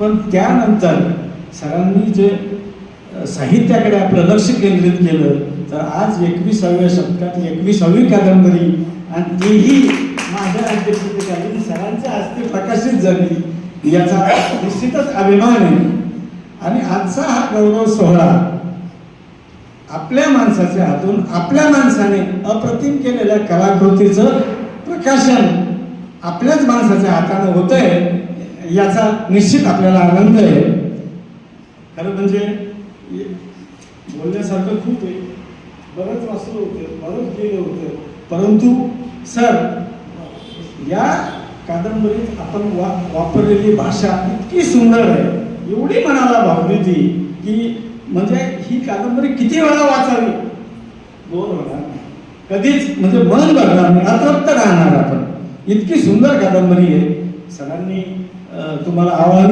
पण त्यानंतर सरांनी जे साहित्याकडे आपलं लक्ष केंद्रित केलं तर आज एकविसाव्या शतकात एकविसावी कादंबरी आणि तेही माझ्या अध्यक्षतेखाली सरांच्या हस्ते प्रकाशित झाली. याचा निश्चितच अभिमान आहे. आणि आजचा हा गौरव सोहळा आपल्या माणसाच्या हातून आपल्या माणसाने अप्रतिम केलेल्या कलाकृतीचं प्रकाशन आपल्याच माणसाच्या हाताने होतंय. याचा निश्चित आपल्याला आनंद आहे. खरं म्हणजे बोलण्यासारखं खूप आहे. बरंच वाचलं होतं बरंच गेलं होतं. परंतु सर या कादंबरीत आपण वा वापरलेली भाषा इतकी सुंदर आहे. एवढी मनाला भावली ती की म्हणजे ही कादंबरी किती वेळा वाचावी? बोर होणार कधीच म्हणजे मन भरणार नाही. अतृप्त राहणार आपण. इतकी सुंदर कादंबरी आहे. सरांनी अं, तुम्हाला आवाहन